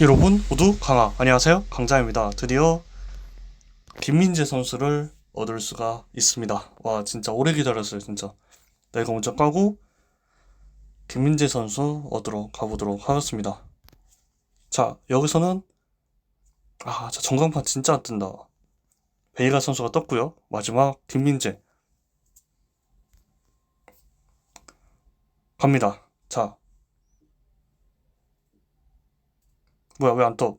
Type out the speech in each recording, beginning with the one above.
여러분 모두 강하 안녕하세요. 강자입니다. 드디어 김민재 선수를 얻을 수가 있습니다. 와 진짜 오래 기다렸어요 진짜. 내가 먼저 까고 김민재 선수 얻으러 가보도록 하겠습니다. 자 여기서는 아 자, 전광판 진짜 안 뜬다. 베이가 선수가 떴고요. 마지막 김민재. 갑니다. 자 뭐야 왜 안 떠?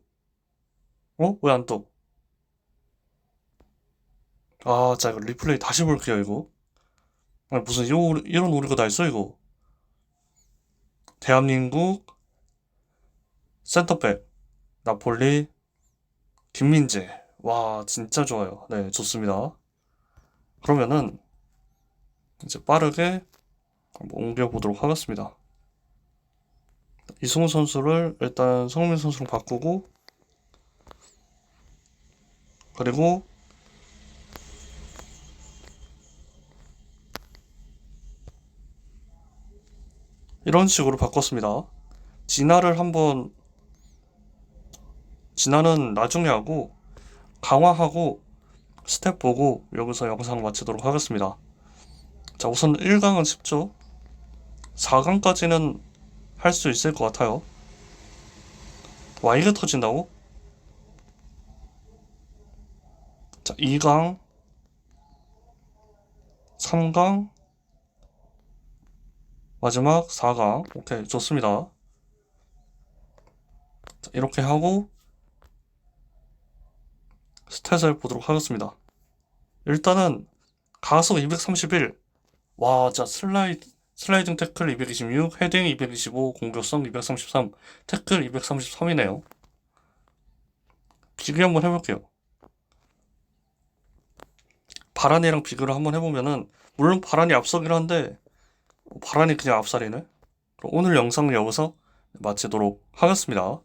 어? 왜 안 떠? 아, 자, 이거 리플레이 다시 볼게요, 이거. 아니, 무슨 이런, 이런 오류가 다 있어, 이거. 대한민국 센터백 나폴리 김민재. 와, 진짜 좋아요. 네, 좋습니다. 그러면은 이제 빠르게 한번 옮겨 보도록 하겠습니다. 이승우 선수를 일단 성민 선수로 바꾸고 그리고 이런 식으로 바꿨습니다. 진화를 한번 진화는 나중에 하고 강화하고 스텝 보고 여기서 영상 마치도록 하겠습니다. 자, 우선 1강은 쉽죠. 4강까지는 할 수 있을 것 같아요. 와, 이게 터진다고? 자, 2강, 3강, 마지막 4강. 오케이, 좋습니다. 자, 이렇게 하고 스탯을 보도록 하겠습니다. 일단은 가속 231. 와, 진짜 슬라이드 슬라이딩 태클 226, 헤딩 225, 공격성 233, 태클 233이네요. 비교 한번 해볼게요. 바란이랑 비교를 한번 해보면은, 물론 바란이 앞서긴 한데, 바란이 그냥 앞살이네. 그럼 오늘 영상은 여기서 마치도록 하겠습니다.